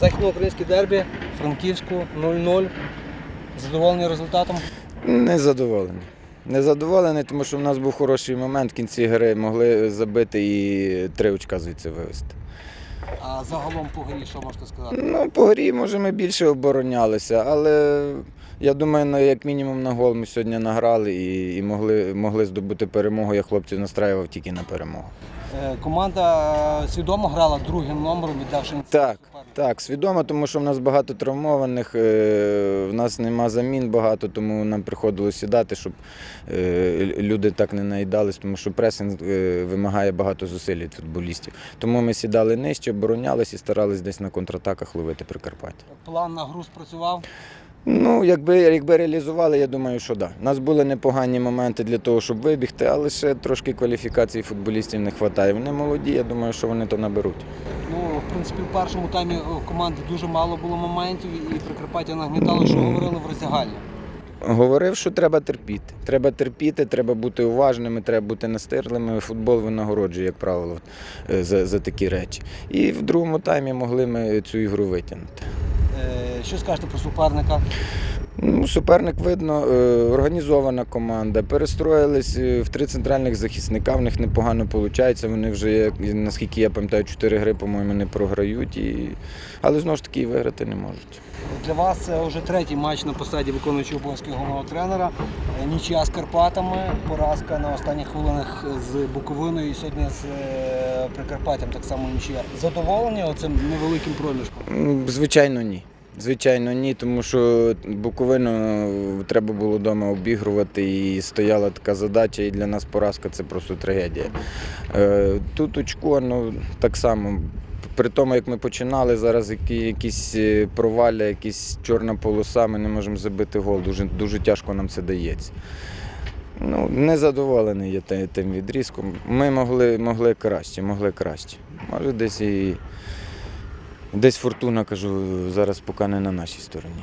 Західноукраїнське дербі, Франківську 0-0. Задоволені результатом. Не задоволений. Не задоволений, тому що в нас був хороший момент в кінці гри, могли забити і три очка звідси вивезти. А загалом по грі, що можете сказати? Ну, по грі, може, ми більше оборонялися, але я думаю, на, як мінімум на гол ми сьогодні награли і, і могли, могли здобути перемогу. Я хлопців настраював тільки на перемогу. Е, Команда е, свідомо грала другим номером, віддавши Так, так, свідомо, тому що в нас багато травмованих, е, в нас нема замін багато, тому нам приходилось сідати, щоб люди так не наїдались, тому що пресинг вимагає багато зусиль від футболістів. Тому ми сідали нижче, оборонялись і старались десь на контратаках ловити Прикарпаття. План на гру спрацював. Ну, якби, якби реалізували, я думаю, що так. Да. У нас були непогані моменти для того, щоб вибігти, але ще трошки кваліфікації футболістів не вистачає. Вони молоді, я думаю, що вони то наберуть. Ну, в принципі, в першому таймі команди дуже мало було моментів, і Прикарпаття нагнітало, що говорили в роздягальні. Говорив, що треба терпіти. Треба терпіти, треба бути уважними, треба бути настирливими. Футбол винагороджує, як правило, е, за, за такі речі. І в другому таймі могли ми цю ігру витягнути. Що скажете про суперника? Ну, суперник видно, е, організована команда. Перестроїлись е, в три центральних захисника. В них непогано виходить. Вони вже, наскільки я пам'ятаю, чотири гри, по-моєму, не програють. І... Але знову ж таки і виграти не можуть. Для вас це вже третій матч на посаді виконуючого обов'язки головного тренера. Е, Нічия з Карпатами, поразка на останніх хвилинах з Буковиною і сьогодні з Прикарпаттям так само нічия. Задоволені оцим невеликим проміжком? Звичайно, ні. Звичайно, ні, тому що Буковину треба було вдома обігрувати, і стояла така задача, і для нас поразка це просто трагедія. Е, Тут очко, ну так само. При тому, як ми починали, зараз якісь е, провалля, якісь чорна полоса, ми не можемо забити гол. Дуже, дуже тяжко нам це дається. Ну, незадоволений я тим відрізком. Ми могли, могли краще, могли краще. Може, десь і Десь фортуна, кажу, зараз поки не на нашій стороні.